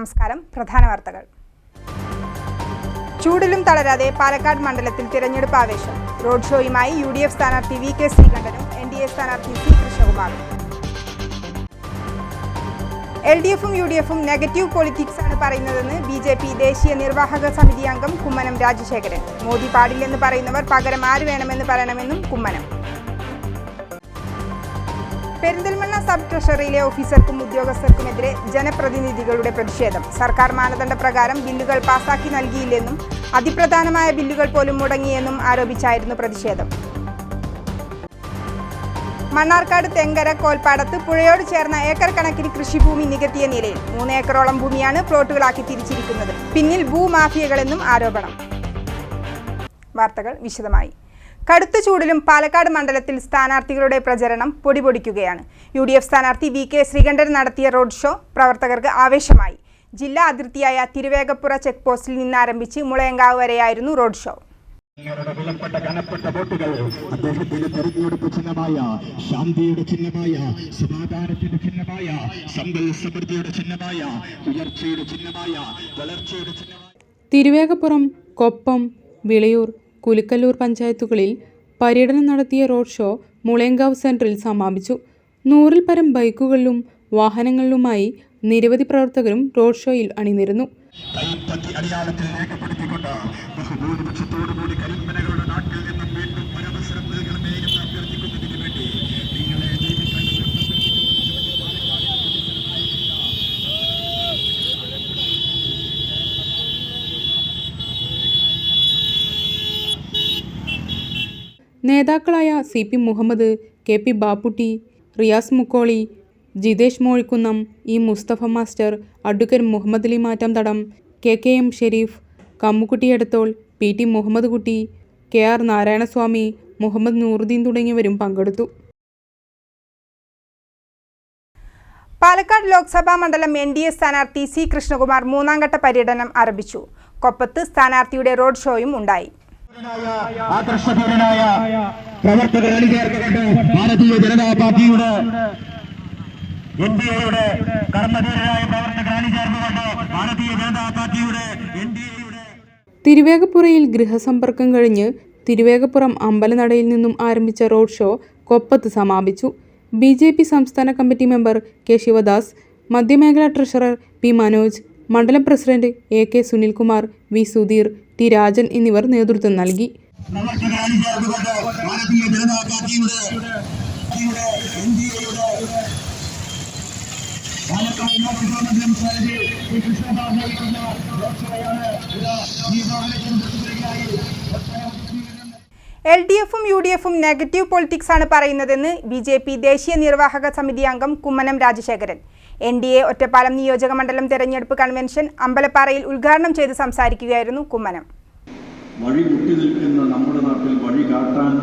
നമസ്കാരം. പ്രധാന വാർത്തകൾ. ചൂടിലും തളരാതെ പാലക്കാട് മണ്ഡലത്തിൽ തിരഞ്ഞെടുപ്പ് ആവേശം. റോഡ് ഷോയുമായി യു ഡി എഫ് സ്ഥാനാർത്ഥി വി കെ ശ്രീകണ്ഠനും എൻ ഡി എ സ്ഥാനാർത്ഥി സി കൃഷ്ണകുമാറും. എൽ ഡി എഫും യു ഡി എഫും നെഗറ്റീവ് പോളിറ്റിക്സ് ആണ് പറയുന്നതെന്ന് ബി ജെ പി ദേശീയ നിർവാഹക സമിതി അംഗം കുമ്മനം രാജശേഖരൻ. മോദി പാടില്ലെന്ന് പറയുന്നവർ പകരം ആര് വേണമെന്ന് പറയണമെന്നും കുമ്മനം. പെരിന്തൽമണ്ണ സബ് ട്രഷറിയിലെ ഓഫീസർക്കും ഉദ്യോഗസ്ഥർക്കുമെതിരെ ജനപ്രതിനിധികളുടെ പ്രതിഷേധം. സർക്കാർ മാനദണ്ഡ പ്രകാരം ബില്ലുകൾ പാസാക്കി നൽകിയില്ലെന്നും അതിപ്രധാനമായ ബില്ലുകൾ പോലും മുടങ്ങിയെന്നും ആരോപിച്ചായിരുന്നു പ്രതിഷേധം. മണ്ണാർക്കാട് തെങ്കര കോൽപ്പാടത്ത് പുഴയോട് ചേർന്ന ഏക്കർ കണക്കിന് കൃഷിഭൂമി നികത്തിയ നിലയിൽ മൂന്ന് ഏക്കറോളം ഭൂമിയാണ് പ്ലോട്ടുകളാക്കി തിരിച്ചിരിക്കുന്നത്. പിന്നിൽ ഭൂമാഫിയകളെന്നും ആരോപണം. വാർത്തകൾ വിശദമായി. കടുത്ത ചൂടിലും പാലക്കാട് മണ്ഡലത്തിൽ സ്ഥാനാർത്ഥികളുടെ പ്രചരണം പൊടിപൊടിക്കുകയാണ്. യു ഡി എഫ് സ്ഥാനാർത്ഥി വി കെ ശ്രീകണ്ഠൻ നടത്തിയ റോഡ് ഷോ പ്രവർത്തകർക്ക് ആവേശമായി. ജില്ലാ അതിർത്തിയായ തിരുവേഗപ്പുറ ചെക്ക് പോസ്റ്റിൽ നിന്നാരംഭിച്ച് മുളയങ്കാവ് വരെയായിരുന്നു റോഡ് ഷോ. വിലപ്പെട്ട കനപ്പെട്ട വോട്ടുകൾ അദ്ദേഹത്തിന്റെ തെരഞ്ഞെടുപ്പ് ചിഹ്നമായ ശാന്തിയുടെ ചിഹ്നമായ സമാധാനത്തിന്റെ ചിഹ്നമായ സമ്പൽ സമൃദ്ധിയുടെ ചിഹ്നമായ ഉയർച്ചയുടെ ചിഹ്നമായ വളർച്ചയുടെ ചിഹ്നമായ. തിരുവേഗപ്പുറം കൊപ്പം വിളയൂർ കുലുക്കല്ലൂർ പഞ്ചായത്തുകളിൽ പര്യടനം നടത്തിയ റോഡ് ഷോ മുളേങ്കാവ് സെന്ററിൽ സമാപിച്ചു. നൂറിൽ പരം ബൈക്കുകളിലും വാഹനങ്ങളിലുമായി നിരവധി പ്രവർത്തകരും റോഡ് ഷോയിൽ അണിനിരുന്നു. കൈപ്പത്തി അടയാളത്തിൽ രേഖപ്പെടുത്തിക്കൊണ്ട് ബഹുഭൂരിപക്ഷത്തോടുകൂടി കരിമ്പനകളുടെ നാട്ടിൽ നിന്നും വീണ്ടും ഒരവസരം നൽകണമേ എന്ന് അഭ്യർത്ഥിക്കുന്നതിന് വേണ്ടി നിങ്ങളെ ദൈവം നേതാക്കളായ C P Muhammad K P Bapputty Riyas Mukkoli Jithesh Mozhikkunnam E Musthafa master advocate Muhammad Ali Mattamthadam K K M Shereef Kammukutty Edathol P T Muhammad Kutty K R Narayanaswamy Muhammad Nooruddin തുടങ്ങിയവരും പങ്കെടുത്തു. പാലക്കാട് ലോക്സഭാ മണ്ഡലം N D A സ്ഥാനാർത്ഥി C Krishnakumar മൂന്നാംഘട്ട പര്യടനം ആരംഭിച്ചു. കൊപ്പത്ത് സ്ഥാനാർത്ഥിയുടെ road ഷോയും ഉണ്ടായി. ആകർഷകീയനായ പ്രവർത്തകർ അണിചേർത്തുകൊണ്ട് ഭാരതീയ ജനതാ പാർട്ടിയുടെ എൻ ഡി എയുടെ കർമ്മധീരരായ പ്രവർത്തകർ അണിചേർന്നുകൊണ്ട് ഭാരതീയ ജനതാ പാർട്ടിയുടെ എൻ ഡി എയുടെ തിരുവേഗപ്പുറയിൽ ഗൃഹസമ്പർക്കം കഴിഞ്ഞ് തിരുവേഗപ്പുറം അമ്പലനടയിൽ നിന്നും ആരംഭിച്ച റോഡ് ഷോ കൊപ്പത്ത് സമാപിച്ചു. ബി ജെ പി സംസ്ഥാന കമ്മിറ്റി മെമ്പർ കെ ശിവദാസ് മധ്യമേഖലാ ട്രഷറർ പി മനോജ് മണ്ഡലം president A K Sunilkumar V Sudheer T Rajan എന്നിവർ നേതൃത്വം നൽകി. എൽ ഡി എഫും യു ഡി എഫും നെഗറ്റീവ് പൊളിറ്റിക്സ് ആണ് പറയുന്നതെന്ന് ബി ജെ പി ദേശീയ നിർവാഹക സമിതി അംഗം Kummanam Rajasekharan. N D A Ottapalam നിയോജക മണ്ഡലം തെരഞ്ഞെടുപ്പ് കൺവെൻഷൻ അമ്പലപ്പാറയിൽ ഉദ്ഘാടനം ചെയ്ത് സംസാരിക്കുകയായിരുന്നു കുമ്മനം. വഴി മുട്ടി നിൽക്കുന്ന നമ്മുടെ നാട്ടിൽ വഴി കാട്ടാൻ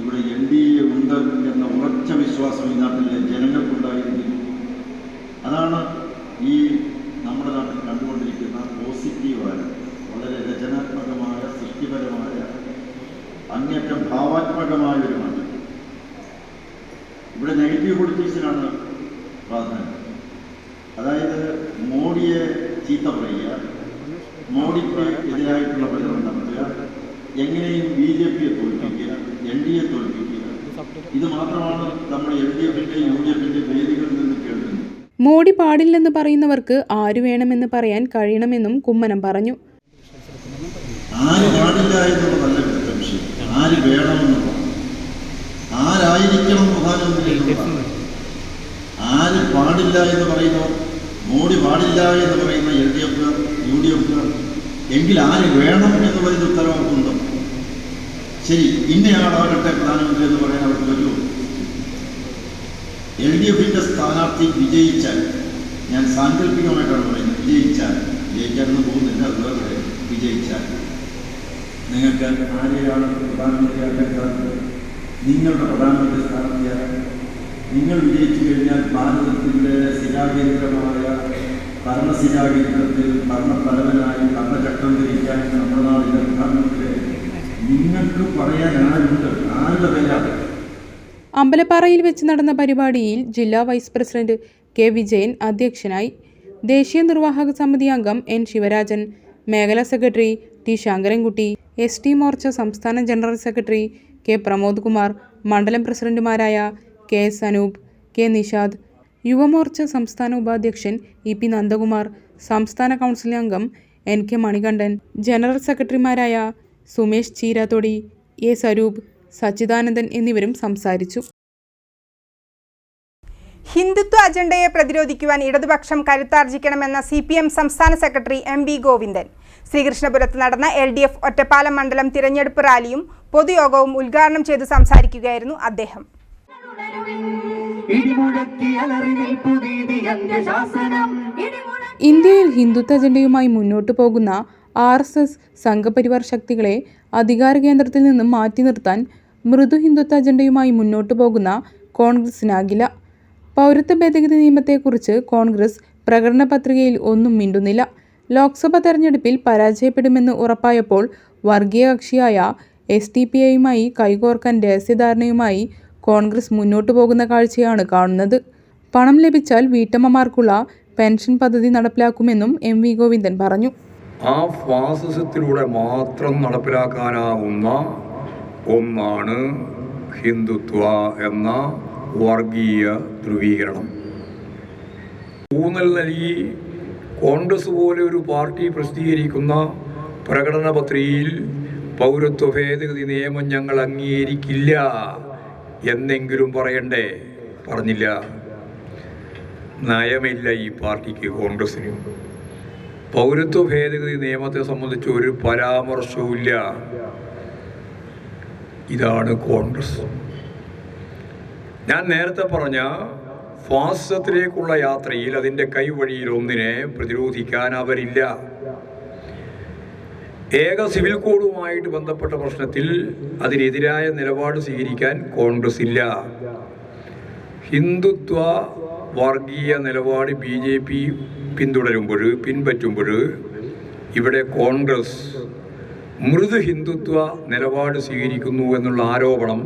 ഇവിടെ എൻ ഡി എ ഉണ്ട് എന്ന ഉറച്ച വിശ്വാസം ഈ നാട്ടിലെ ജനങ്ങൾക്കുണ്ടായിരുന്നു അതാണ് ഈ നമ്മുടെ നാട്ടിൽ കണ്ടുകൊണ്ടിരിക്കുന്ന പോസിറ്റീവായ വളരെ രചനാത്മകമായ സൃഷ്ടിപരമായ അങ്ങേറ്റം ഭാവാത്മകമായ ഒരു മാറ്റം. ഇവിടെ നെഗറ്റീവ് പൊളിറ്റിക്സിനാണ് പ്രാധാന്യം. അതായത് മോഡിയെ ചീത്ത പറയുക മോഡിക്ക് എതിരായിട്ടുള്ള പ്രചരണം നടത്തുക എങ്ങനെയും ബി ജെ പിയെ തോൽപ്പിക്കുക എൻ ഡി എ തോൽപ്പിക്കുക. ഇത് മാത്രമാണ് നമ്മൾ എൽ ഡി എഫിന്റെ യു ഡി എഫിന്റെ വേദികളിൽ നിന്ന് കേൾക്കുന്നത്. മോഡി പാടില്ലെന്ന് പറയുന്നവർക്ക് ആര് വേണമെന്ന് പറയാൻ കഴിയണമെന്നും കുമ്മനം പറഞ്ഞു. ആര് പാടില്ല എന്നുള്ളതല്ല വിഷയം. ആര് വേണമെന്നുള്ള ആരായിരിക്കണം പ്രധാനമന്ത്രി ആര് പാടില്ല എന്ന് പറയുന്നു മോഡി പാടില്ല എന്ന് പറയുന്ന L D F U D F എങ്കിൽ ആര് വേണം എന്ന് പറയുന്ന ഉത്തരവാദിത്വമുണ്ടോ ശരി ഇന്നയാളാകട്ടെ പ്രധാനമന്ത്രി എന്ന് പറയാൻ അവർക്ക് പറ്റുമോ? എൽ ഡി എഫിന്റെ സ്ഥാനാർത്ഥി വിജയിച്ചാൽ ഞാൻ സാങ്കല്പികമായിട്ടാണ് പറയുന്നത് വിജയിച്ചാൽ വിജയിക്കാനൊന്നും പോകുന്നില്ല അതുപോലെ വിജയിച്ചാൽ. നിങ്ങൾക്ക് ആരെയാണ് പ്രധാനമന്ത്രിയാക്കാൻ സാധിക്കുന്നത് നിങ്ങളുടെ പ്രധാനമന്ത്രി സ്ഥാനാർത്ഥിയാകാൻ നിങ്ങൾ വിജയിച്ചു കഴിഞ്ഞാൽ ഭാരതത്തിന്റെ ശിലാകേന്ദ്രമായ ഭരണശിലാകേന്ദ്രത്തിൽ ഭരണഫലവനായി ഭരണചക്രം ധരിക്കാൻ നമ്മുടെ നാടിന്റെ പ്രധാനമന്ത്രി നിങ്ങൾക്ക് പറയാൻ ആരുണ്ട്? ആരുടെ പേരാണ് അമ്പലപ്പാറയിൽ വെച്ച് നടന്ന പരിപാടിയിൽ ജില്ലാ വൈസ് പ്രസിഡന്റ് കെ വിജയൻ അധ്യക്ഷനായി ദേശീയ നിർവാഹക സമിതി അംഗം എൻ ശിവരാജൻ മേഖലാ secretary T Sankarankutty S T Morcha സംസ്ഥാന general secretary K Pramod Kumar മണ്ഡലം പ്രസിഡന്റുമാരായ K S Anoop K Nishad Yuva Morcha സംസ്ഥാന ഉപാധ്യക്ഷൻ ഇ പി നന്ദകുമാർ സംസ്ഥാന കൗൺസിൽ അംഗം എൻ കെ മണികണ്ഠൻ ജനറൽ സെക്രട്ടറിമാരായ സുമേഷ് ചീരാത്തൊടി എ സ്വരൂപ് സച്ചിദാനന്ദൻ എന്നിവരും സംസാരിച്ചു. ഹിന്ദുത്വ അജണ്ടയെ പ്രതിരോധിക്കുവാൻ ഇടതുപക്ഷം കരുത്താർജിക്കണമെന്ന സി പി എം സംസ്ഥാന സെക്രട്ടറി എം വി ഗോവിന്ദൻ. ശ്രീകൃഷ്ണപുരത്ത് നടന്ന എൽ ഡി എഫ് ഒറ്റപ്പാലം മണ്ഡലം തിരഞ്ഞെടുപ്പ് റാലിയും പൊതുയോഗവും ഉദ്ഘാടനം ചെയ്തു സംസാരിക്കുകയായിരുന്നു അദ്ദേഹം. ഇന്ത്യയിൽ ഹിന്ദുത്വ അജണ്ടയുമായി മുന്നോട്ടു പോകുന്ന ആർ എസ് എസ് സംഘപരിവാർ ശക്തികളെ അധികാര കേന്ദ്രത്തിൽ നിന്നും മാറ്റി നിർത്താൻ മൃദു ഹിന്ദുത്വ അജണ്ടയുമായി മുന്നോട്ടു പോകുന്ന കോൺഗ്രസിനാകില്ല പൗരത്വ ഭേദഗതി നിയമത്തെക്കുറിച്ച് കോൺഗ്രസ് പ്രകടന പത്രികയിൽ ഒന്നും മിണ്ടുന്നില്ല. ലോക്സഭാ തെരഞ്ഞെടുപ്പിൽ പരാജയപ്പെടുമെന്ന് ഉറപ്പായപ്പോൾ വർഗീയ കക്ഷിയായ എസ് ടി പി ഐയുമായി കൈകോർക്കാൻ രഹസ്യധാരണയുമായി കോൺഗ്രസ് മുന്നോട്ടു പോകുന്ന കാഴ്ചയാണ് കാണുന്നത്. പണം ലഭിച്ചാൽ വീട്ടമ്മമാർക്കുള്ള പെൻഷൻ പദ്ധതി നടപ്പിലാക്കുമെന്നും എം വി ഗോവിന്ദൻ പറഞ്ഞു. ആ ഫാസിസത്തിലൂടെ മാത്രം നടപ്പിലാക്കാനാവുന്ന ഒന്നാണ് ഹിന്ദുത്വ എന്ന വർഗീയ ധ്രുവീകരണം. ഊന്നൽ നൽകി കോൺഗ്രസ് പോലെ ഒരു പാർട്ടി പ്രസിദ്ധീകരിക്കുന്ന പ്രകടന പത്രികയിൽ പൗരത്വ ഭേദഗതി നിയമം ഞങ്ങൾ അംഗീകരിക്കില്ല. എന്നെങ്കിലും പറയണ്ടേ? പറഞ്ഞില്ല. നയമില്ല ഈ പാർട്ടിക്ക് കോൺഗ്രസിന്. പൗരത്വ ഭേദഗതി നിയമത്തെ സംബന്ധിച്ച് ഒരു പരാമർശവുമില്ല ഇതാണ് കോൺഗ്രസ്. ഞാൻ നേരത്തെ പറഞ്ഞ ഫാസിസത്തിലേക്കുള്ള യാത്രയിൽ അതിന്റെ കൈവഴിയിൽ ഒന്നിനെ പ്രതിരോധിക്കാൻ അവരില്ല. ഏക സിവിൽ കോഡുമായിട്ട് ബന്ധപ്പെട്ട പ്രശ്നത്തിൽ അതിനെതിരായ നിലപാട് സ്വീകരിക്കാൻ കോൺഗ്രസ് ഇല്ല. ഹിന്ദുത്വ വർഗീയ നിലപാട് ബി ജെ പി പിന്തുടരുമ്പോൾ പിൻപറ്റുമ്പോൾ ഇവിടെ കോൺഗ്രസ് മൃദു ഹിന്ദുത്വ നിലപാട് സ്വീകരിക്കുന്നു എന്നുള്ള ആരോപണം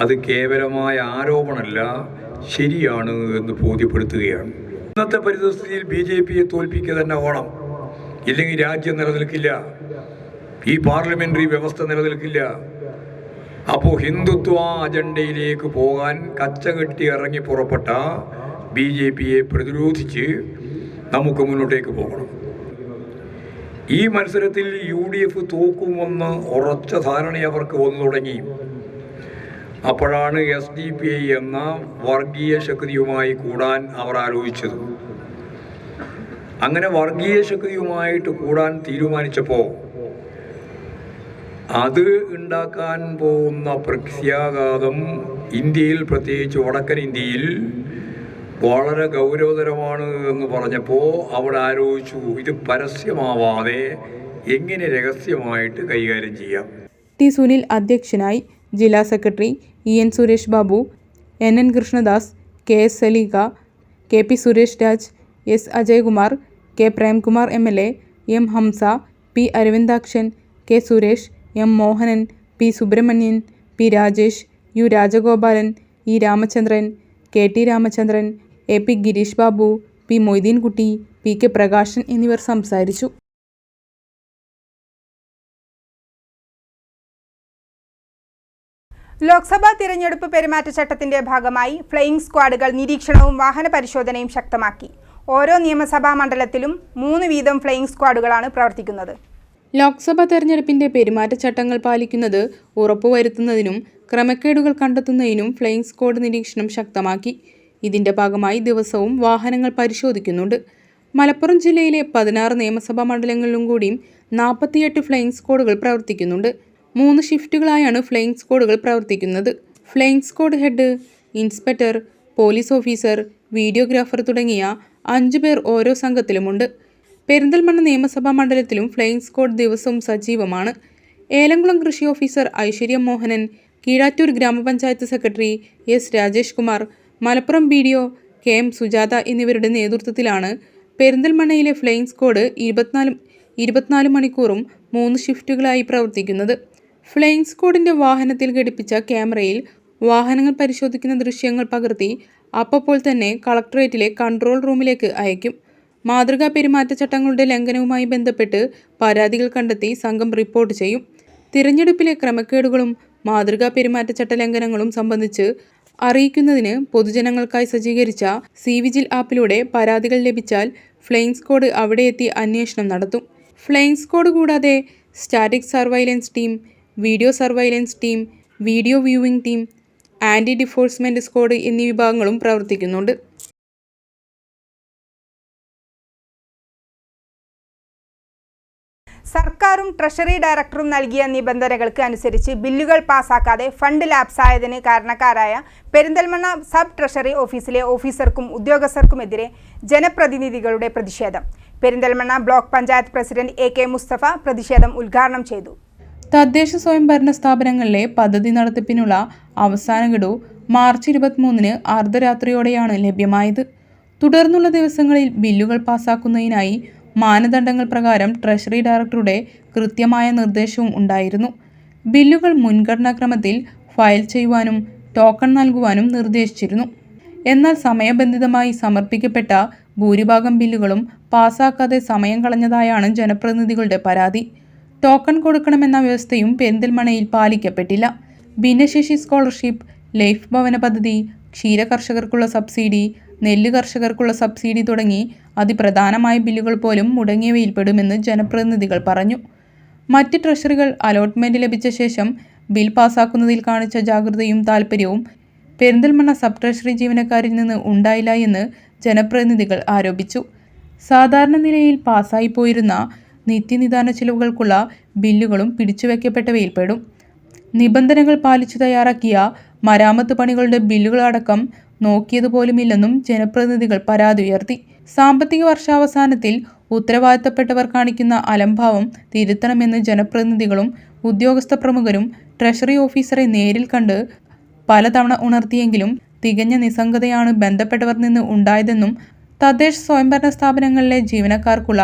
അത് കേവലമായ ആരോപണമല്ല ശരിയാണ് എന്ന് ബോധ്യപ്പെടുത്തുകയാണ്. ഇന്നത്തെ പരിതസ്ഥിതിയിൽ ബി ജെ പിയെ തോൽപ്പിക്കുക തന്നെ ഓണം. ഇല്ലെങ്കിൽ രാജ്യം നിലനിൽക്കില്ല. ഈ പാർലമെന്ററി വ്യവസ്ഥ നിലനിൽക്കില്ല. അപ്പോൾ ഹിന്ദുത്വ അജണ്ടയിലേക്ക് പോകാൻ കച്ചകെട്ടി ഇറങ്ങി പുറപ്പെട്ട ബി ജെ പിയെ പ്രതിരോധിച്ച് നമുക്ക് മുന്നോട്ടേക്ക് പോകണം. ഈ മത്സരത്തിൽ യു ഡി എഫ് തോക്കുമെന്ന് ഉറച്ച ധാരണ അവർക്ക് വന്നു തുടങ്ങി. അപ്പോഴാണ് എസ് ഡി പി ഐ എന്ന വർഗീയ ശക്തിയുമായി കൂടാൻ അവർ ആലോചിച്ചത്. അങ്ങനെ വർഗീയ ശക്തിയുമായിട്ട് കൂടാൻ തീരുമാനിച്ചപ്പോൾ അത് ഉണ്ടാക്കാൻ പോകുന്ന പ്രത്യാഘാതം ഇന്ത്യയിൽ പ്രത്യേകിച്ച് വടക്കൻ ഇന്ത്യയിൽ വളരെ ഗൗരവതരമാണ് എന്ന് പറഞ്ഞപ്പോൾ അവിടെ ആലോചിച്ചു ഇത് പരസ്യമാവാതെ എങ്ങനെ രഹസ്യമായിട്ട് കൈകാര്യം ചെയ്യാം? ടി സുനിൽ അധ്യക്ഷനായി ജില്ലാ secretary E N Suresh Babu N N Krishnadas K S Saleeka K P Suresh Raj S Ajayakumar K Premkumar M L A M Hamsa P Aravindakshan K Suresh M Mohanan P Subramanian P Rajesh U Rajagopalan E Ramachandran K T Ramachandran A P Gireesh Babu P Moideenkutty P K Prakasan എന്നിവർ സംസാരിച്ചു. ലോക്സഭാ തിരഞ്ഞെടുപ്പ് പെരുമാറ്റച്ചട്ടത്തിന്റെ ഭാഗമായി flying സ്ക്വാഡുകൾ നിരീക്ഷണവും വാഹന പരിശോധനയും ശക്തമാക്കി. ഓരോ നിയമസഭാ മണ്ഡലത്തിലും മൂന്ന് വീതം ഫ്ലയിങ് സ്ക്വാഡുകളാണ് പ്രവർത്തിക്കുന്നത്. ലോക്സഭാ തെരഞ്ഞെടുപ്പിന്റെ പെരുമാറ്റച്ചട്ടങ്ങൾ പാലിക്കുന്നത് ഉറപ്പുവരുത്തുന്നതിനും ക്രമക്കേടുകൾ കണ്ടെത്തുന്നതിനും ഫ്ലയിങ് സ്ക്വാഡ് നിരീക്ഷണം ശക്തമാക്കി. ഇതിന്റെ ഭാഗമായി ദിവസവും വാഹനങ്ങൾ പരിശോധിക്കുന്നുണ്ട്. മലപ്പുറം ജില്ലയിലെ പതിനാറ് നിയമസഭാ മണ്ഡലങ്ങളിലും കൂടിയും നാൽപ്പത്തിയെട്ട് ഫ്ലയിങ് സ്ക്വാഡുകൾ പ്രവർത്തിക്കുന്നുണ്ട്. മൂന്ന് ഷിഫ്റ്റുകളായാണ് ഫ്ലയിങ് സ്ക്വാഡുകൾ പ്രവർത്തിക്കുന്നത്. Flying squad head inspector police officer videographer തുടങ്ങിയ അഞ്ചു പേർ ഓരോ സംഘത്തിലുമുണ്ട്. പെരിന്തൽമണ്ണ നിയമസഭാ മണ്ഡലത്തിലും ഫ്ലൈയിംഗ് സ്ക്വാഡ് ദിവസവും സജീവമാണ്. ഏലംകുളം കൃഷി ഓഫീസർ ഐശ്വര്യ മോഹനൻ കീഴാറ്റൂർ ഗ്രാമപഞ്ചായത്ത് secretary S Rajesh Kumar Malappuram B D O K M Sujatha എന്നിവരുടെ നേതൃത്വത്തിലാണ് പെരിന്തൽമണ്ണയിലെ ഫ്ലൈയിംഗ് സ്ക്വാഡ് ഇരുപത്തിനാല് ഇരുപത്തിനാല് മണിക്കൂറും മൂന്ന് ഷിഫ്റ്റുകളായി പ്രവർത്തിക്കുന്നത്. ഫ്ലൈയിംഗ് സ്ക്വാഡിന്റെ വാഹനത്തിൽ ഘടിപ്പിച്ച ക്യാമറയിൽ വാഹനങ്ങൾ പരിശോധിക്കുന്ന ദൃശ്യങ്ങൾ പകർത്തി അപ്പോൾ തന്നെ കളക്ടറേറ്റിലെ കൺട്രോൾ റൂമിലേക്ക് അയക്കും. മാതൃകാ പെരുമാറ്റച്ചട്ടങ്ങളുടെ ലംഘനവുമായി ബന്ധപ്പെട്ട് പരാതികൾ കണ്ടെത്തി സംഘം റിപ്പോർട്ട് ചെയ്യും. തിരഞ്ഞെടുപ്പിലെ ക്രമക്കേടുകളും മാതൃകാ പെരുമാറ്റച്ചട്ട ലംഘനങ്ങളും സംബന്ധിച്ച് അറിയിക്കുന്നതിന് പൊതുജനങ്ങൾക്കായി സജ്ജീകരിച്ച സി വിജിൽ ആപ്പിലൂടെ പരാതികൾ ലഭിച്ചാൽ ഫ്ലെയിങ് സ്ക്വാഡ് അവിടെ എത്തി അന്വേഷണം നടത്തും. ഫ്ലെയിങ് സ്ക്വാഡ് കൂടാതെ static surveillance team video surveillance team video viewing team anti defacement squad എന്നീ വിഭാഗങ്ങളും പ്രവർത്തിക്കുന്നുണ്ട്. സർക്കാരും ട്രഷറി ഡയറക്ടറും നൽകിയ നിബന്ധനകൾക്ക് അനുസരിച്ച് ബില്ലുകൾ പാസാക്കാതെ ഫണ്ട് ലാപ്സായതിന് കാരണക്കാരായ പെരിന്തൽമണ്ണ സബ് ട്രഷറി ഓഫീസിലെ ഓഫീസർക്കും ഉദ്യോഗസ്ഥർക്കുമെതിരെ ജനപ്രതിനിധികളുടെ പ്രതിഷേധം. Perinthalmanna block panchayat president A K Musthafa പ്രതിഷേധം ഉദ്ഘാടനം ചെയ്തു. തദ്ദേശ സ്വയംഭരണ സ്ഥാപനങ്ങളിലെ പദ്ധതി നടത്തിപ്പിനുള്ള അവസാന ഗഡു മാർച്ച് ഇരുപത്തിമൂന്നിന് അർദ്ധരാത്രിയോടെയാണ് ലഭ്യമായത്. തുടർന്നുള്ള ദിവസങ്ങളിൽ ബില്ലുകൾ പാസാക്കുന്നതിനായി മാനദണ്ഡങ്ങൾ പ്രകാരം ട്രഷറി ഡയറക്ടറുടെ കൃത്യമായ നിർദ്ദേശവും ഉണ്ടായിരുന്നു. ബില്ലുകൾ മുൻഗണനാക്രമത്തിൽ ഫയൽ ചെയ്യുവാനും ടോക്കൺ നൽകുവാനും നിർദ്ദേശിച്ചിരുന്നു. എന്നാൽ സമയബന്ധിതമായി സമർപ്പിക്കപ്പെട്ട ഭൂരിഭാഗം ബില്ലുകളും പാസാക്കാതെ സമയം കളഞ്ഞതായാണ് ജനപ്രതിനിധികളുടെ പരാതി. ടോക്കൺ കൊടുക്കണമെന്ന വ്യവസ്ഥയും പെരിന്തൽമണയിൽ പാലിക്കപ്പെട്ടില്ല. ഭിന്നശേഷി സ്കോളർഷിപ്പ് ലൈഫ് ഭവന പദ്ധതി ക്ഷീര കർഷകർക്കുള്ള സബ്സിഡി നെല്ല് കർഷകർക്കുള്ള സബ്സിഡി തുടങ്ങി അതിപ്രധാനമായ ബില്ലുകൾ പോലും മുടങ്ങിയവയിൽപ്പെടുമെന്ന് ജനപ്രതിനിധികൾ പറഞ്ഞു. മറ്റ് ട്രഷറികൾ അലോട്ട്മെന്റ് ലഭിച്ച ശേഷം ബിൽ പാസാക്കുന്നതിൽ കാണിച്ച ജാഗ്രതയും താൽപ്പര്യവും പെരിന്തൽമണ്ണ സബ് ട്രഷറി ജീവനക്കാരിൽ നിന്ന് ഉണ്ടായില്ല എന്ന് ജനപ്രതിനിധികൾ ആരോപിച്ചു. സാധാരണ നിലയിൽ പാസ്സായി പോയിരുന്ന നിത്യനിദാന ചിലവുകൾക്കുള്ള ബില്ലുകളും പിടിച്ചുവെക്കപ്പെട്ടവയിൽപ്പെടും. നിബന്ധനകൾ പാലിച്ചു തയ്യാറാക്കിയ മരാമത്ത് പണികളുടെ ബില്ലുകളടക്കം നോക്കിയതുപോലുമില്ലെന്നും ജനപ്രതിനിധികൾ പരാതി ഉയർത്തി. സാമ്പത്തിക വർഷാവസാനത്തിൽ ഉത്തരവാദിത്തപ്പെട്ടവർ കാണിക്കുന്ന അലംഭാവം തിരുത്തണമെന്ന് ജനപ്രതിനിധികളും ഉദ്യോഗസ്ഥ പ്രമുഖരും ട്രഷറി ഓഫീസറെ നേരിൽ കണ്ട് പലതവണ ഉണർത്തിയെങ്കിലും തികഞ്ഞ നിസ്സംഗതയാണ് ബന്ധപ്പെട്ടവർ നിന്ന് ഉണ്ടായതെന്നും തദ്ദേശ സ്വയംഭരണ സ്ഥാപനങ്ങളിലെ ജീവനക്കാർക്കുള്ള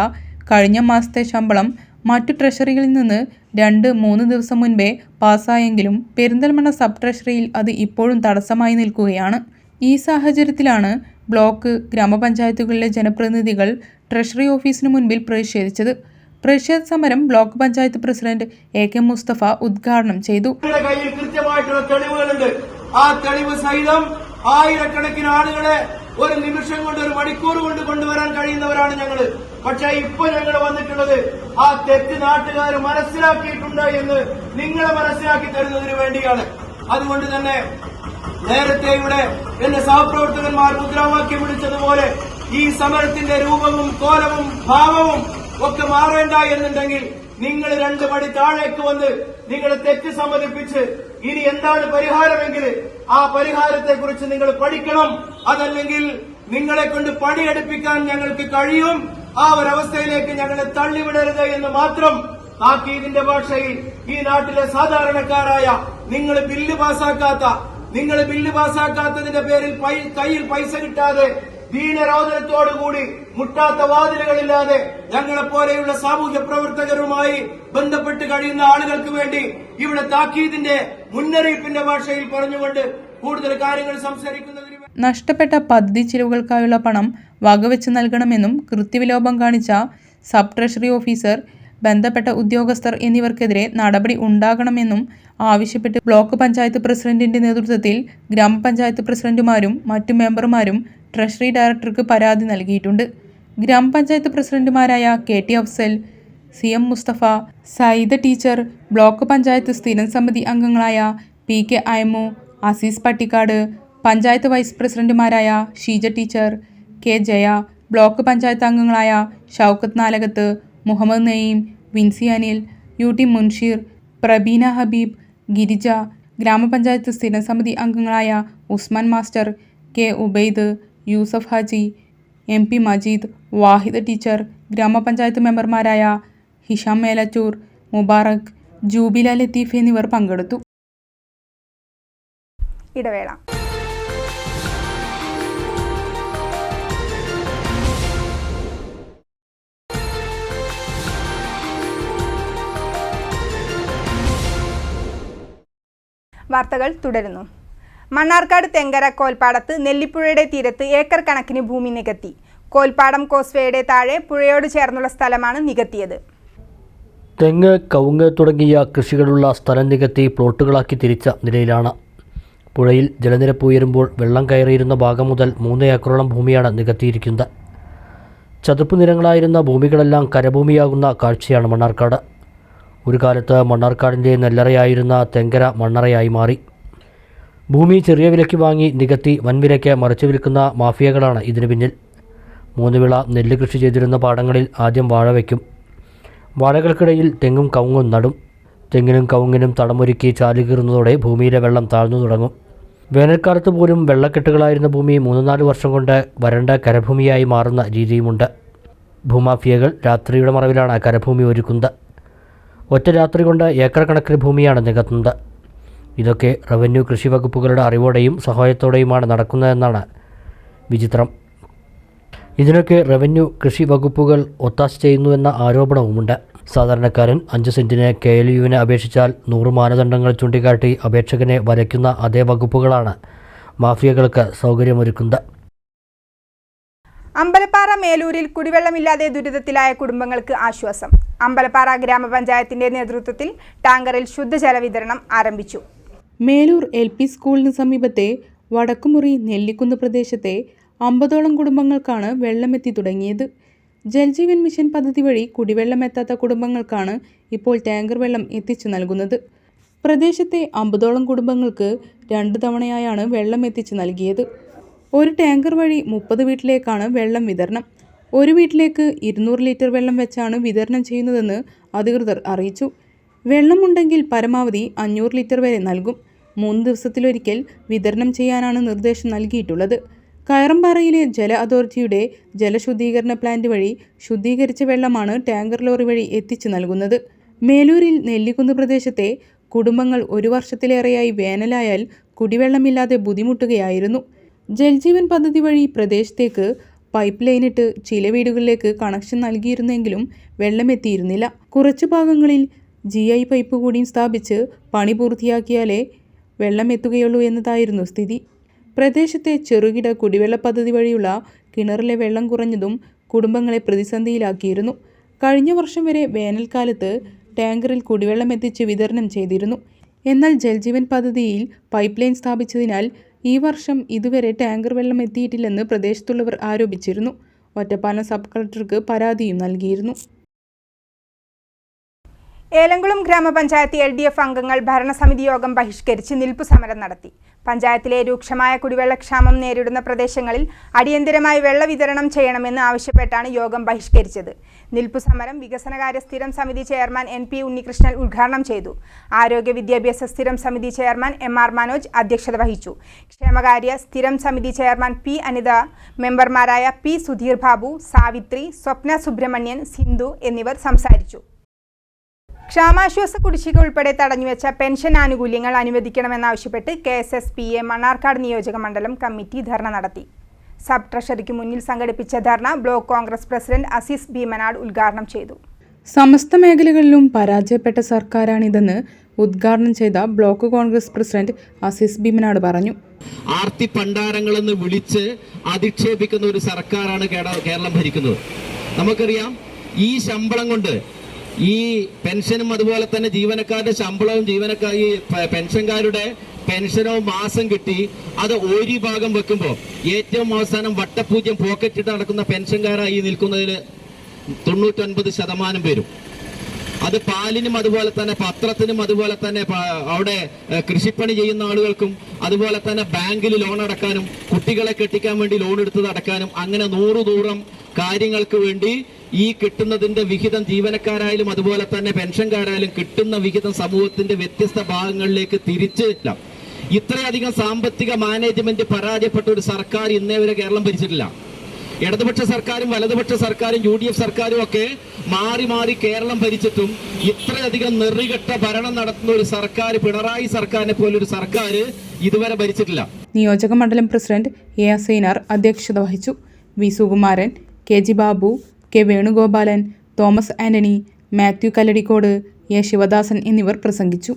കഴിഞ്ഞ മാസത്തെ ശമ്പളം മറ്റു ട്രഷറികളിൽ നിന്ന് രണ്ട് മൂന്ന് ദിവസം മുൻപേ പാസ്സായെങ്കിലും പെരിന്തൽമണ്ണ സബ് ട്രഷറിയിൽ അത് ഇപ്പോഴും തടസ്സമായി നിൽക്കുകയാണ്. ഈ സാഹചര്യത്തിലാണ് ബ്ലോക്ക് ഗ്രാമപഞ്ചായത്തുകളിലെ ജനപ്രതിനിധികൾ ട്രഷറി ഓഫീസിന് മുൻപിൽ പ്രതിഷേധിച്ചത്. പ്രതിഷേധ സമരം block panchayat president A K Musthafa ഉദ്ഘാടനം ചെയ്തു. കയ്യിൽ കൃത്യമായിട്ടുള്ള തെളിവുകളുണ്ട്. ആ തെളിവ് സഹിതം ആയിരക്കണക്കിന് ആളുകളെ ഒരു നിമിഷം കൊണ്ട് ഒരു മണിക്കൂർ കൊണ്ട് കൊണ്ടുവരാൻ കഴിയുന്നവരാണ് ഞങ്ങൾ പക്ഷെ ഇപ്പൊ ഞങ്ങൾ വന്നിട്ടുള്ളത് ആ തെറ്റ് നാട്ടുകാർ മനസ്സിലാക്കിയിട്ടുണ്ട് എന്ന് നിങ്ങളെ മനസ്സിലാക്കി തരുന്നതിന് വേണ്ടിയാണ്. അതുകൊണ്ട് തന്നെ നേരത്തെ ഇവിടെ എന്റെ സഹപ്രവർത്തകന്മാർ മുദ്രാവാക്യം വിളിച്ചതുപോലെ ഈ സമരത്തിന്റെ രൂപവും കോലവും ഭാവവും ഒക്കെ മാറേണ്ട എന്നുണ്ടെങ്കിൽ നിങ്ങൾ രണ്ട് പടി താഴേക്ക് വന്ന് നിങ്ങളെ തെറ്റ് സമ്മതിപ്പിച്ച് ഇനി എന്താണ് പരിഹാരമെങ്കിൽ ആ പരിഹാരത്തെക്കുറിച്ച് നിങ്ങൾ പഠിക്കണം. അതല്ലെങ്കിൽ നിങ്ങളെ കൊണ്ട് പണിയെടുപ്പിക്കാൻ ഞങ്ങൾക്ക് കഴിയും. ആ ഒരവസ്ഥയിലേക്ക് ഞങ്ങളെ തള്ളിവിടരുത് എന്ന് മാത്രം താക്കീതിന്റെ ഭാഷയിൽ ഈ നാട്ടിലെ സാധാരണക്കാരായ നിങ്ങൾ ബില്ല് പാസാക്കാത്ത നിങ്ങൾ ബില്ല് പാസാക്കാത്തതിന്റെ പേരിൽ കയ്യിൽ പൈസ കിട്ടാതെ ദീനരോധനത്തോടുകൂടി മുട്ടാത്ത വാതിലുകളില്ലാതെ ഞങ്ങളെപ്പോലെയുള്ള സാമൂഹ്യ പ്രവർത്തകരുമായി ബന്ധപ്പെട്ട് കഴിയുന്ന ആളുകൾക്ക് വേണ്ടി ഇവിടെ താക്കീതിന്റെ മുന്നറിയിപ്പിന്റെ ഭാഷയിൽ പറഞ്ഞുകൊണ്ട് കൂടുതൽ കാര്യങ്ങൾ സംസാരിക്കുന്നതിന് നഷ്ടപ്പെട്ട പദ്ധതി ചിലവുകൾക്കായുള്ള പണം വകവെച്ച് നൽകണമെന്നും കൃത്യവിലോപം കാണിച്ച സബ് ട്രഷറി ഓഫീസർ ബന്ധപ്പെട്ട ഉദ്യോഗസ്ഥർ എന്നിവർക്കെതിരെ നടപടി ഉണ്ടാകണമെന്നും ആവശ്യപ്പെട്ട് ബ്ലോക്ക് പഞ്ചായത്ത് പ്രസിഡന്റിന്റെ നേതൃത്വത്തിൽ ഗ്രാമപഞ്ചായത്ത് പ്രസിഡന്റുമാരും മറ്റു മെമ്പർമാരും ട്രഷറി ഡയറക്ടർക്ക് പരാതി നൽകിയിട്ടുണ്ട്. ഗ്രാമപഞ്ചായത്ത് പ്രസിഡന്റുമാരായ K T Afsal C M Musthafa Sayida teacher block panchayat സ്ഥിരം സമിതി അംഗങ്ങളായ P K Ayamu Azeez Pattikkad panchayat vice പ്രസിഡന്റുമാരായ Sheeja teacher K Jaya block panchayat അംഗങ്ങളായ ഷൗക്കത്ത് നാലകത്ത് മുഹമ്മദ് നയീം വിൻസി അനിൽ യു ടി മുൻഷീർ പ്രബീന ഹബീബ് ഗിരിജ ഗ്രാമപഞ്ചായത്ത് സ്ഥിരം സമിതി അംഗങ്ങളായ Usman master K Ubaid Yousuf Haji M P Majeed Wahid teacher ഗ്രാമപഞ്ചായത്ത് മെമ്പർമാരായ ഹിഷാം മേലച്ചൂർ മുബാറക് ജൂബില ലത്തീഫ് എന്നിവർ പങ്കെടുത്തു. ഇടവേള. വാർത്തകൾ തുടരുന്നു. മണ്ണാർക്കാട് തെങ്കര കോൽപ്പാടത്ത് നെല്ലിപ്പുഴയുടെ തീരത്ത് ഏക്കർ കണക്കിന് ഭൂമി നികത്തി. കോൽപ്പാടം കോസ്വേയുടെ താഴെ പുഴയോട് ചേർന്നുള്ള സ്ഥലമാണ് നികത്തിയത്. തെങ്ങ് കവുങ്ങ് തുടങ്ങിയ കൃഷികളുള്ള സ്ഥലം നികത്തി പ്ലോട്ടുകളാക്കി തിരിച്ച നിലയിലാണ്. പുഴയിൽ ജലനിരപ്പ് ഉയരുമ്പോൾ വെള്ളം കയറിയിരുന്ന ഭാഗം മുതൽ മൂന്ന് ഏക്കറോളം ഭൂമിയാണ് നികത്തിയിരിക്കുന്നത്. ചതുപ്പ് നിരങ്ങളായിരുന്ന ഭൂമികളെല്ലാം കരഭൂമിയാകുന്ന കാഴ്ചയാണ് മണ്ണാർക്കാട്. ഒരു കാലത്ത് മണ്ണാർക്കാടിന്റെ നെല്ലറയായിരുന്ന തെങ്കര മണ്ണറയായി മാറി. ഭൂമി ചെറിയ വിലയ്ക്ക് വാങ്ങി നികത്തി വൻവിലയ്ക്ക് മറിച്ചു വിൽക്കുന്ന മാഫിയകളാണ് ഇതിനു പിന്നിൽ. മൂന്ന് വിള നെല്ല് കൃഷി ചെയ്തിരുന്ന പാടങ്ങളിൽ ആദ്യം വാഴ വയ്ക്കും. വാഴകൾക്കിടയിൽ തെങ്ങും കവുങ്ങും നടും. തെങ്ങിനും കവുങ്ങിനും തടമൊരുക്കി ചാലുകീറുന്നതോടെ ഭൂമിയിലെ വെള്ളം താഴ്ന്നു തുടങ്ങും. വേനൽക്കാലത്ത് പോലും വെള്ളക്കെട്ടുകളായിരുന്ന ഭൂമി മൂന്ന് നാല് വർഷം കൊണ്ട് വരണ്ട കരഭൂമിയായി മാറുന്ന രീതിയുമുണ്ട്. ഭൂമാഫിയകൾ രാത്രിയുടെ മറവിലാണ് കരഭൂമി ഒരുക്കുന്നത്. ഒറ്റ രാത്രി കൊണ്ട് ഏക്കർ കണക്കിന് ഭൂമിയാണ് നികത്തുന്നത്. ഇതൊക്കെ റവന്യൂ കൃഷി വകുപ്പുകളുടെ അറിവോടെയും സഹായത്തോടെയുമാണ് നടക്കുന്നതെന്നാണ് വിചിത്രം. ഇതിനൊക്കെ റവന്യൂ കൃഷി വകുപ്പുകൾ ഒത്താശ ചെയ്യുന്നുവെന്ന ആരോപണവുമുണ്ട്. സാധാരണക്കാരൻ അഞ്ച് സെന്റിന് കെ എൽ യുവിനെ അപേക്ഷിച്ചാൽ നൂറ് മാനദണ്ഡങ്ങൾ ചൂണ്ടിക്കാട്ടി അപേക്ഷകനെ വരയ്ക്കുന്ന അതേ വകുപ്പുകളാണ് മാഫിയകൾക്ക് സൗകര്യമൊരുക്കുന്നത്. അമ്പലപ്പാറ മേലൂരിൽ കുടിവെള്ളമില്ലാതെ ദുരിതത്തിലായ കുടുംബങ്ങൾക്ക് ആശ്വാസം. അമ്പലപ്പാറ ഗ്രാമപഞ്ചായത്തിന്റെ നേതൃത്വത്തിൽ ടാങ്കറിൽ ശുദ്ധജല വിതരണം ആരംഭിച്ചു. മേലൂർ എൽ പി സ്കൂളിന് സമീപത്തെ വടക്കുമുറി നെല്ലിക്കുന്ന് പ്രദേശത്തെ അമ്പതോളം കുടുംബങ്ങൾക്കാണ് വെള്ളമെത്തി തുടങ്ങിയത്. ജൽജീവൻ മിഷൻ പദ്ധതി വഴി കുടിവെള്ളം എത്താത്ത കുടുംബങ്ങൾക്കാണ് ഇപ്പോൾ ടാങ്കർ വെള്ളം എത്തിച്ചു നൽകുന്നത്. പ്രദേശത്തെ അമ്പതോളം കുടുംബങ്ങൾക്ക് രണ്ട് തവണയായാണ് വെള്ളം എത്തിച്ചു നൽകിയത്. ഒരു ടാങ്കർ വഴി മുപ്പത് വീട്ടിലേക്കാണ് വെള്ളം വിതരണം. ഒരു വീട്ടിലേക്ക് ഇരുന്നൂറ് ലിറ്റർ വെള്ളം വെച്ചാണ് വിതരണം ചെയ്യുന്നതെന്ന് അധികൃതർ അറിയിച്ചു. വെള്ളമുണ്ടെങ്കിൽ പരമാവധി അഞ്ഞൂറ് ലിറ്റർ വരെ നൽകും. മൂന്ന് ദിവസത്തിലൊരിക്കൽ വിതരണം ചെയ്യാനാണ് നിർദ്ദേശം നൽകിയിട്ടുള്ളത്. കയറമ്പാറയിലെ ജല അതോറിറ്റിയുടെ ജലശുദ്ധീകരണ പ്ലാന്റ് വഴി ശുദ്ധീകരിച്ച വെള്ളമാണ് ടാങ്കർ ലോറി വഴി എത്തിച്ചു നൽകുന്നത്. മേലൂരിൽ നെല്ലിക്കുന്ന് പ്രദേശത്തെ കുടുംബങ്ങൾ ഒരു വർഷത്തിലേറെയായി വേനലായാൽ കുടിവെള്ളമില്ലാതെ ബുദ്ധിമുട്ടുകയായിരുന്നു. ജൽജീവൻ പദ്ധതി വഴി പ്രദേശത്തേക്ക് പൈപ്പ് ലൈനിട്ട് ചില വീടുകളിലേക്ക് കണക്ഷൻ നൽകിയിരുന്നെങ്കിലും വെള്ളമെത്തിയിരുന്നില്ല. കുറച്ചു ഭാഗങ്ങളിൽ ജി ഐ പൈപ്പ് കൂടിയും സ്ഥാപിച്ച് പണി പൂർത്തിയാക്കിയാലേ വെള്ളം എത്തുകയുള്ളൂ എന്നതായിരുന്നു സ്ഥിതി. പ്രദേശത്തെ ചെറുകിട കുടിവെള്ള പദ്ധതി വഴിയുള്ള കിണറിലെ വെള്ളം കുറഞ്ഞതും കുടുംബങ്ങളെ പ്രതിസന്ധിയിലാക്കിയിരുന്നു. കഴിഞ്ഞ വർഷം വരെ വേനൽക്കാലത്ത് ടാങ്കറിൽ കുടിവെള്ളം എത്തിച്ച് വിതരണം ചെയ്തിരുന്നു. എന്നാൽ ജൽജീവൻ പദ്ധതിയിൽ പൈപ്പ് ലൈൻ സ്ഥാപിച്ചതിനാൽ ഈ വർഷം ഇതുവരെ ടാങ്കർ വെള്ളം എത്തിയിട്ടില്ലെന്ന് പ്രദേശത്തുള്ളവർ ആരോപിച്ചിരുന്നു. ഒറ്റപ്പാലം സബ് കളക്ടർക്ക് പരാതിയും നൽകിയിരുന്നു. ഏലംകുളം ഗ്രാമപഞ്ചായത്ത് എൽ ഡി എഫ് അംഗങ്ങൾ ഭരണസമിതി യോഗം ബഹിഷ്കരിച്ച് നിൽപ്പു സമരം നടത്തി. പഞ്ചായത്തിലെ രൂക്ഷമായ കുടിവെള്ളക്ഷാമം നേരിടുന്ന പ്രദേശങ്ങളിൽ അടിയന്തരമായി വെള്ള വിതരണം ചെയ്യണമെന്ന് ആവശ്യപ്പെട്ടാണ് യോഗം ബഹിഷ്കരിച്ചത്. നിൽപ്പു സമരം വികസനകാര്യ സ്ഥിരം സമിതി ചെയർമാൻ എൻ പി ഉണ്ണികൃഷ്ണൻ ഉദ്ഘാടനം ചെയ്തു. ആരോഗ്യ വിദ്യാഭ്യാസ സ്ഥിരം സമിതി ചെയർമാൻ എം ആർ മനോജ് അധ്യക്ഷത വഹിച്ചു. ക്ഷേമകാര്യ സ്ഥിരം സമിതി ചെയർമാൻ പി അനിത മെമ്പർമാരായ പി സുധീർ ബാബു സാവിത്രി സ്വപ്ന സുബ്രഹ്മണ്യൻ സിന്ധു എന്നിവർ സംസാരിച്ചു. ക്ഷാമാശ്വാസ കുടിശ്ശിക ഉൾപ്പെടെ തടഞ്ഞുവെച്ച പെൻഷൻ ആനുകൂല്യങ്ങൾ അനുവദിക്കണമെന്നാവശ്യപ്പെട്ട് K S S P A Mannarkkad നിയോജക മണ്ഡലം കമ്മിറ്റി ധർണ നടത്തി. സബ് ട്രഷറിക്ക് മുന്നിൽ സംഘടിപ്പിച്ച ധർണ ബ്ലോക്ക് കോൺഗ്രസ് പ്രസിഡന്റ് അസീസ് ഭീമനാട് ഉദ്ഘാടനം ചെയ്തു. സമസ്ത മേഖലകളിലും പരാജയപ്പെട്ട സർക്കാരാണിതെന്ന് ഉദ്ഘാടനം ചെയ്ത ബ്ലോക്ക് കോൺഗ്രസ് പ്രസിഡന്റ് അസീസ് ഭീമനാട് പറഞ്ഞു. ആർത്തി പണ്ടാരങ്ങളെന്ന് വിളിച്ച് അധിക്ഷേപിക്കുന്ന ഒരു സർക്കാരാണ് കേരളം ഭരിക്കുന്നത്. നമുക്കറിയാം ഈ ശമ്പളം കൊണ്ട് ഈ പെൻഷനും അതുപോലെ തന്നെ ജീവനക്കാരുടെ ശമ്പളവും ജീവനക്കാർ ഈ പെൻഷൻകാരുടെ പെൻഷനോ മാസം കിട്ടി അത് ഒരു ഭാഗം വെക്കുമ്പോൾ ഏറ്റവും അവസാനം വട്ടപൂജ്യം പോക്കറ്റിട്ട് നടക്കുന്ന പെൻഷൻകാരായി നിൽക്കുന്നതിൽ തൊണ്ണൂറ്റൊൻപത് ശതമാനം പേരും. അത് പാലിനും അതുപോലെ തന്നെ പത്രത്തിനും അതുപോലെ തന്നെ അവിടെ കൃഷിപ്പണി ചെയ്യുന്ന ആളുകൾക്കും അതുപോലെ തന്നെ ബാങ്കിൽ ലോൺ അടക്കാനും കുട്ടികളെ കെട്ടിക്കാൻ വേണ്ടി ലോൺ എടുത്തത് അടക്കാനും അങ്ങനെ നൂറ് ദൂരം കാര്യങ്ങൾക്ക് വേണ്ടി ഈ കിട്ടുന്നതിന്റെ വിഹിതം ജീവനക്കാരായാലും അതുപോലെ തന്നെ പെൻഷൻകാരായാലും കിട്ടുന്ന വിഹിതം സമൂഹത്തിന്റെ വ്യത്യസ്ത ഭാഗങ്ങളിലേക്ക് തിരിച്ച് ഇല്ല. ഇത്രയധികം സാമ്പത്തിക മാനേജ്മെന്റ് പരാജയപ്പെട്ട ഒരു സർക്കാർ ഇന്നേ വരെ കേരളം ഭരിച്ചിട്ടില്ല. ഇടതുപക്ഷ സർക്കാരും വലതുപക്ഷ സർക്കാരും യു ഡി എഫ് സർക്കാരും ഒക്കെ മാറി മാറി കേരളം ഭരിച്ചിട്ടും ഇത്രയധികം നെറികെട്ട ഭരണം നടത്തുന്ന ഒരു സർക്കാർ പിണറായി സർക്കാരിനെ പോലൊരു സർക്കാർ ഇതുവരെ ഭരിച്ചിട്ടില്ല. നിയോജക മണ്ഡലം പ്രസിഡന്റ് എ അസൈനാർ അധ്യക്ഷത വഹിച്ചു. V Sukumaran K G Babu K Venugopalan Thomas Antony Mathew Kalladikode A Sivadasan എന്നിവർ പ്രസംഗിച്ചു.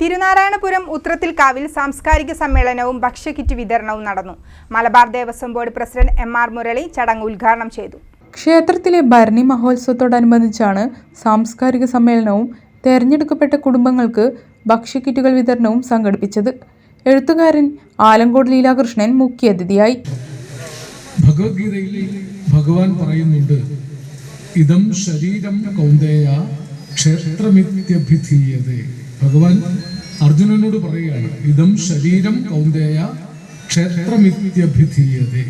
തിരുനാരായണപുരം ഉത്രത്തിൽക്കാവിൽ സാംസ്കാരിക സമ്മേളനവും ഭക്ഷ്യക്കിറ്റ് വിതരണവും നടന്നു. Malabar Devaswom board president M R Murali ചടങ്ങ് ഉദ്ഘാടനം ചെയ്തു. ക്ഷേത്രത്തിലെ ഭരണി മഹോത്സവത്തോടനുബന്ധിച്ചാണ് സാംസ്കാരിക സമ്മേളനവും തെരഞ്ഞെടുക്കപ്പെട്ട കുടുംബങ്ങൾക്ക് ഭക്ഷ്യക്കിറ്റുകൾ വിതരണവും സംഘടിപ്പിച്ചത്. എഴുത്തുകാരൻ ആലങ്കോട് ലീലാകൃഷ്ണൻ മുഖ്യാതിഥിയായി. ഭഗവത്ഗീതയിൽ ഭഗവാൻ പറയുന്നുണ്ട് ഇതം ശരീരം കൗന്ദേയ ക്ഷേത്രമിത്യഭിധീയതേ. ഭഗവാൻ അർജുനനോട് പറയുകയാണ് ഇതം ശരീരം കൗന്ദേയ ക്ഷേത്രമിത്യഭിധീയതേ.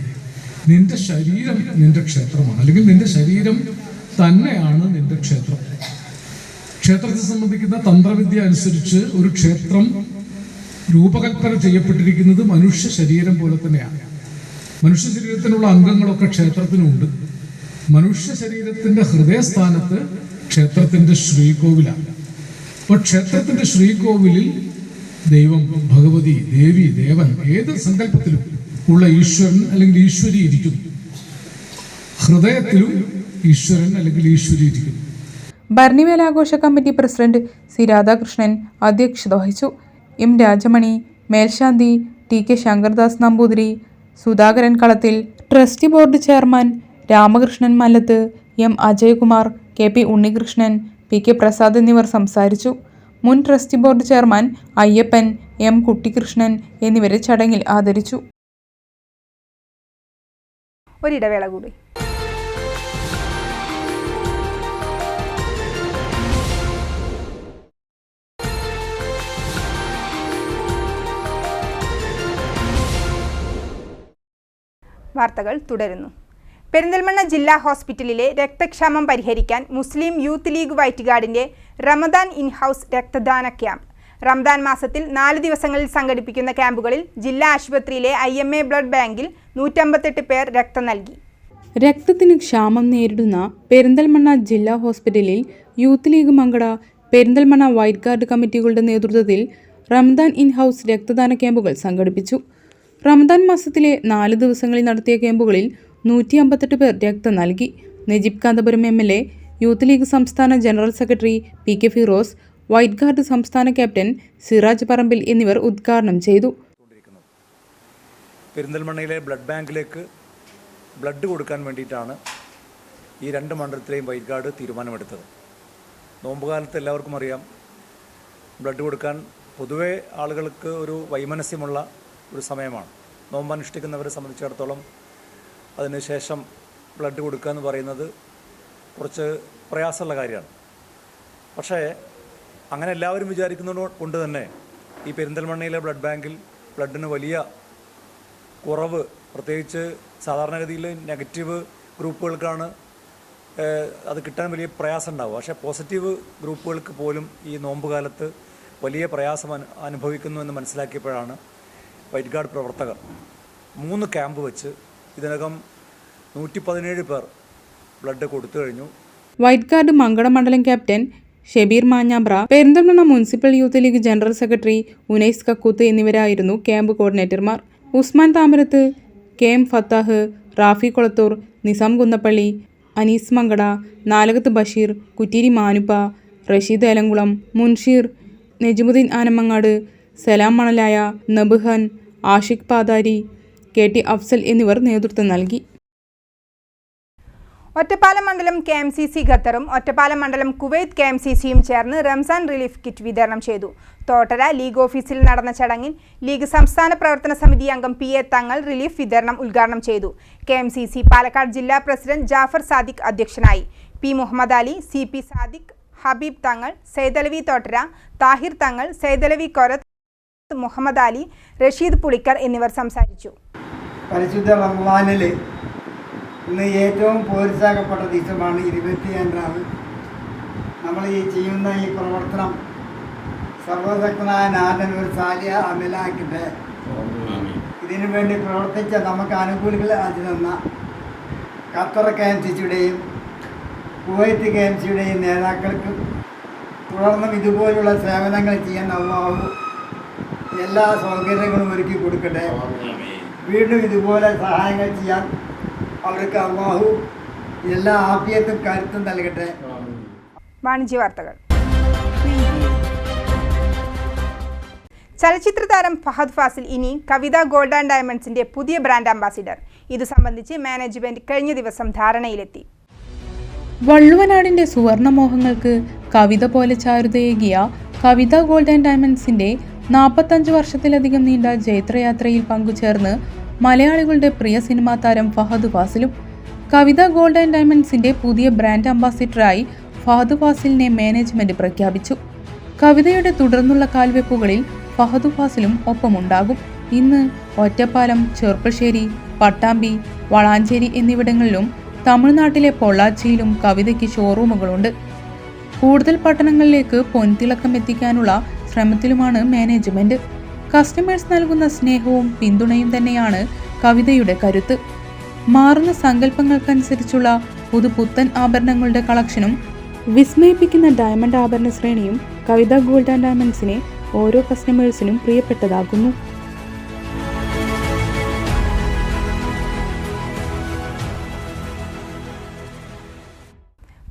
നിന്റെ ശരീരം നിന്റെ ക്ഷേത്രമാണ് അല്ലെങ്കിൽ നിന്റെ ശരീരം തന്നെയാണ് നിന്റെ ക്ഷേത്രം. ക്ഷേത്രത്തെ സംബന്ധിക്കുന്ന തന്ത്രവിദ്യ അനുസരിച്ച് ഒരു ക്ഷേത്രം രൂപകൽപ്പന ചെയ്യപ്പെട്ടിരിക്കുന്നത് മനുഷ്യ ശരീരം പോലെ തന്നെയാണ്. മനുഷ്യ ശരീരത്തിനുള്ള അംഗങ്ങളൊക്കെ ക്ഷേത്രത്തിനുണ്ട്. മനുഷ്യ ശരീരത്തിന്റെ ഹൃദയസ്ഥാനത്ത് ക്ഷേത്രത്തിന്റെ ശ്രീകോവിലാണ്. അപ്പോൾ ക്ഷേത്രത്തിന്റെ ശ്രീകോവിലിൽ ദൈവം ഭഗവതി ദേവി ദേവൻ ഏത് സങ്കല്പത്തിലും ഉള്ള ഈശ്വരൻ അല്ലെങ്കിൽ ഈശ്വരി ഇരിക്കുന്നു. ഹൃദയത്തിലും ഈശ്വരൻ അല്ലെങ്കിൽ ഈശ്വരി ഇരിക്കുന്നു. ഭരണിവേലാഘോഷ കമ്മിറ്റി പ്രസിഡന്റ് സി രാധാകൃഷ്ണൻ അധ്യക്ഷത വഹിച്ചു. എം രാജമണി മേൽശാന്തി T K Sankardas Namboothiri Sudhakaran Kalathil trustee board chairman Ramakrishnan Mallath M Ajaykumar K P Unnikrishnan P K Prasad എന്നിവർ സംസാരിച്ചു. മുൻ trustee board chairman Ayyappan M Kuttikrishnan എന്നിവരെ ചടങ്ങിൽ ആദരിച്ചു. ഒരിടവേള കൂടി. വാർത്തകൾ തുടരുന്നു. പെരിന്തൽമണ്ണ ജില്ലാ ഹോസ്പിറ്റലിലെ രക്തക്ഷാമം പരിഹരിക്കാൻ മുസ്ലിം യൂത്ത് ലീഗ് വൈറ്റ് ഗാർഡിന്റെ റമദാൻ ഇൻ ഹൗസ് രക്തദാന ക്യാമ്പ്. റംദാൻ മാസത്തിൽ നാല് ദിവസങ്ങളിൽ സംഘടിപ്പിക്കുന്ന ക്യാമ്പുകളിൽ ജില്ലാ ആശുപത്രിയിലെ ഐ എം എ ബ്ലഡ് ബാങ്കിൽ നൂറ്റമ്പത്തെട്ട് പേർ രക്തം നൽകി. രക്തത്തിന് ക്ഷാമം നേരിടുന്ന പെരിന്തൽമണ്ണ ജില്ലാ ഹോസ്പിറ്റലിൽ youth league Mankada Perinthalmanna white guard കമ്മിറ്റികളുടെ നേതൃത്വത്തിൽ റംദാൻ ഇൻ ഹൗസ് രക്തദാന ക്യാമ്പുകൾ സംഘടിപ്പിച്ചു. റംദാൻ മാസത്തിലെ നാല് ദിവസങ്ങളിൽ നടത്തിയ ക്യാമ്പുകളിൽ നൂറ്റി അമ്പത്തെട്ട് പേർ രക്തം നൽകി. Najeeb Kanthapuram M L A youth league സംസ്ഥാന general secretary P K Firos white guard സംസ്ഥാന ക്യാപ്റ്റൻ സിറാജ് പറമ്പിൽ എന്നിവർ ഉദ്ഘാടനം ചെയ്തു. പെരിന്തൽമണ്ണയിലെ ബ്ലഡ് ബാങ്കിലേക്ക് ബ്ലഡ് കൊടുക്കാൻ വേണ്ടിയിട്ടാണ് ഈ രണ്ട് മണ്ഡലത്തിലെയും വൈറ്റ് ഗാർഡ് തീരുമാനമെടുത്തത്. നോമ്പുകാലത്ത് എല്ലാവർക്കും അറിയാം ബ്ലഡ് കൊടുക്കാൻ പൊതുവേ ആളുകൾക്ക് ഒരു വൈമനസ്യമുള്ള ഒരു സമയമാണ്. നോമ്പ് അനുഷ്ഠിക്കുന്നവരെ സംബന്ധിച്ചിടത്തോളം അതിനുശേഷം ബ്ലഡ് കൊടുക്കുക എന്ന് പറയുന്നത് കുറച്ച് പ്രയാസമുള്ള കാര്യമാണ്. പക്ഷേ അങ്ങനെ എല്ലാവരും വിചാരിക്കുന്നത് കൊണ്ട് തന്നെ ഈ പെരിന്തൽമണ്ണയിലെ ബ്ലഡ് ബാങ്കിൽ ബ്ലഡിന് വലിയ കുറവ് പ്രത്യേകിച്ച് സാധാരണഗതിയിൽ നെഗറ്റീവ് ഗ്രൂപ്പുകൾക്കാണ് അത് കിട്ടാൻ വലിയ പ്രയാസം ഉണ്ടാവും പക്ഷേ പോസിറ്റീവ് ഗ്രൂപ്പുകൾക്ക് പോലും ഈ നോമ്പ് കാലത്ത് വലിയ പ്രയാസം അനുഭവിക്കുന്നു എന്ന് മനസ്സിലാക്കിയപ്പോഴാണ് വൈറ്റ് ഗാർഡ് പ്രവർത്തകർ. മൂന്ന് ക്യാമ്പ് വെച്ച് ഇതിനകം നൂറ്റി പതിനേഴ് പേർ ബ്ലഡ് കൊടുത്തു കഴിഞ്ഞു. വൈറ്റ് ഗാർഡ് മങ്കട മണ്ഡലം captain Shebeer Manjabra Perinthalmanna municipal youth league general secretary Unais Kakkooth എന്നിവരായിരുന്നു camp കോർഡിനേറ്റർമാർ. Usman Thamarath K M Fattah Rafi Kolathur Nizam Kunnappally Anees Mankada Nalakath Basheer Kuttiri Manuppa Rasheed Elamkulam Munsheer Nejumudheen Anamangad Salam Manalaya Nabuhan Ashiq Pathari K T Afsal എന്നിവർ നേതൃത്വം നൽകി. ഒറ്റപ്പാലം മണ്ഡലം K M C C ഖത്തറും ഒറ്റപ്പാലം മണ്ഡലം Kuwait K M C സിയും ചേർന്ന് Ramzan relief kit വിതരണം ചെയ്തു. തോട്ടര ലീഗ് ഓഫീസിൽ നടന്ന ചടങ്ങിൽ ലീഗ് സംസ്ഥാന പ്രവർത്തന സമിതി അംഗം പി എ തങ്ങൾ റിലീഫ് വിതരണം ഉദ്ഘാടനം ചെയ്തു. K M C C Palakkad ജില്ലാ പ്രസിഡന്റ് ജാഫർ സാദിഖ് അധ്യക്ഷനായി. P Muhammad Ali C P Sadiq Habib Thangal Saithalavi Thottara Thahir തങ്ങൾ സൈതലവി കൊരത്ത് മുഹമ്മദ് അലി റഷീദ് പുളിക്കർ എന്നിവർ സംസാരിച്ചു. പരിശുദ്ധ റമവാനിൽ ഇന്ന് ഏറ്റവും പ്രോത്സാഹപ്പെട്ട ദിവസമാണ് ഇരുപത്തിയഞ്ചാണ് നമ്മൾ ഈ ചെയ്യുന്ന ഈ പ്രവർത്തനം സർവശക്തനായ നാഥൻ ഒരു സാലിയ അമലാക്കിട്ട് ഇതിനു വേണ്ടി പ്രവർത്തിച്ച നമുക്ക് അനുകൂലികൾ അതിൽ നിന്ന ഖത്തർ കെ എം സിയുടെയും കുവൈത്ത് കെ എം സിയുടെയും നേതാക്കൾക്കും തുടർന്നും ഇതുപോലുള്ള സേവനങ്ങൾ ചെയ്യാൻ അള്ളാഹു എല്ലാ സൗകര്യങ്ങളും ഒരുക്കി കൊടുക്കട്ടെ. വീണ്ടും ഇതുപോലെ സഹായങ്ങൾ ചെയ്യാൻ അവർക്ക് അള്ളാഹു എല്ലാ ആഫിയത്തും കരുത്തും നൽകട്ടെ. വാണിജ്യ വാർത്തകൾ. ചലച്ചിത്ര താരം ഫഹദ് ഫാസിൽ ഇനി കവിത ഗോൾഡ് ആൻഡ് ഡയമണ്ട്സിന്റെ പുതിയ ബ്രാൻഡ് അംബാസിഡർ. ഇത് സംബന്ധിച്ച് മാനേജ്മെന്റ് കഴിഞ്ഞ ദിവസം ധാരണയിലെത്തി. വള്ളുവനാടിന്റെ സുവർണമോഹങ്ങൾക്ക് കവിത പോലെ ചാരുതയേകിയ കവിത ഗോൾഡ് ആൻഡ് ഡയമണ്ട്സിന്റെ നാൽപ്പത്തഞ്ച് വർഷത്തിലധികം നീണ്ട ജൈത്രയാത്രയിൽ പങ്കുചേർന്ന് മലയാളികളുടെ പ്രിയ സിനിമാ താരം ഫഹദ് ഫാസിലും കവിത ഗോൾഡ് ആൻഡ് ഡയമണ്ട്സിന്റെ പുതിയ ബ്രാൻഡ് അംബാസിഡറായി ഫഹദ് ഫാസിലിനെ മാനേജ്മെന്റ് പ്രഖ്യാപിച്ചു. കവിതയുടെ തുടർന്നുള്ള കാൽവെപ്പുകളിൽ ഫഹദ് ഫാസിലും ഒപ്പമുണ്ടാകും. ഇന്ന് ഒറ്റപ്പാലം ചെറുപ്പശ്ശേരി പട്ടാമ്പി വളാഞ്ചേരി എന്നിവിടങ്ങളിലും തമിഴ്നാട്ടിലെ പൊള്ളാച്ചിയിലും കവിതയ്ക്ക് ഷോറൂമുകളുണ്ട്. കൂടുതൽ പട്ടണങ്ങളിലേക്ക് പൊൻതിളക്കം എത്തിക്കാനുള്ള ശ്രമത്തിലുമാണ് മാനേജ്മെന്റ്. കസ്റ്റമേഴ്സ് നൽകുന്ന സ്നേഹവും പിന്തുണയും തന്നെയാണ് കവിതയുടെ കരുത്ത്. മാറുന്ന സങ്കല്പങ്ങൾക്കനുസരിച്ചുള്ള പുതു പുത്തൻ ആഭരണങ്ങളുടെ കളക്ഷനും വിസ്മയിപ്പിക്കുന്ന ഡയമണ്ട് ആഭരണ ശ്രേണിയും കവിത ഗോൾഡ് ആൻഡ് ഡയമണ്ട്സിനെ ഓരോ കസ്റ്റമേഴ്സിനും പ്രിയപ്പെട്ടതാകുന്നു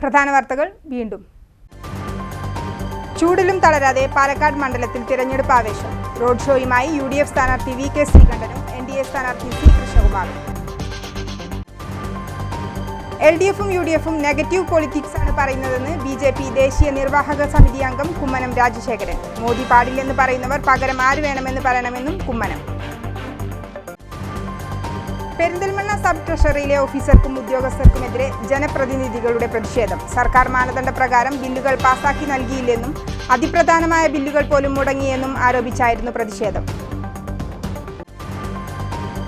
പ്രധാന വാർത്തകൾ വീണ്ടും. ചൂടിലും തളരാതെ പാലക്കാട് മണ്ഡലത്തിൽ തിരഞ്ഞെടുപ്പ് ആവേശം. റോഡ് ഷോയുമായി യു ഡി എഫ് സ്ഥാനാർത്ഥി വി കെ ശ്രീകണ്ഠനും എൻ ഡി എ സ്ഥാനാർത്ഥി സി കൃഷ്ണകുമാറും. എൽ ഡി എഫും യു ഡി എഫും നെഗറ്റീവ് പൊളിറ്റിക്സ് ആണ് പറയുന്നതെന്ന് ബി ജെ പി ദേശീയ നിർവാഹക സമിതി അംഗം കുമ്മനം രാജശേഖരൻ. മോദി പാടില്ലെന്ന് പറയുന്നവർ പകരം ആര് വേണമെന്ന് പറയണമെന്നും കുമ്മനം. പെരിന്തൽമണ്ണ സബ് ട്രഷറിയിലെ ഓഫീസർക്കും ഉദ്യോഗസ്ഥർക്കുമെതിരെ ജനപ്രതിനിധികളുടെ പ്രതിഷേധം. സർക്കാർ മാനദണ്ഡ പ്രകാരം ബില്ലുകൾ പാസാക്കി നൽകിയില്ലെന്നും അതിപ്രധാനമായ ബില്ലുകൾ പോലും മുടങ്ങിയെന്നും ആരോപിച്ചായിരുന്നു പ്രതിഷേധം.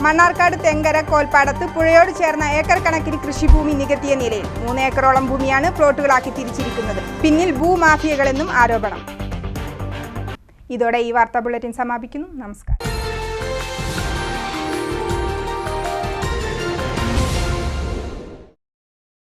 മണ്ണാർക്കാട് തെങ്കര കോൽപ്പാടത്ത് പുഴയോട് ചേർന്ന ഏക്കർ കണക്കിന് കൃഷിഭൂമി നികത്തിയ നിലയിൽ മൂന്ന് ഏക്കറോളം ഭൂമിയാണ് പ്ലോട്ടുകളാക്കി തിരിച്ചിരിക്കുന്നത്. പിന്നിൽ ഭൂമാഫിയകളെന്നും ആരോപണം. ഇതോടെ ഈ വാർത്താ ബുള്ളറ്റിൻ സമാപിക്കുന്നു. നമസ്കാരം.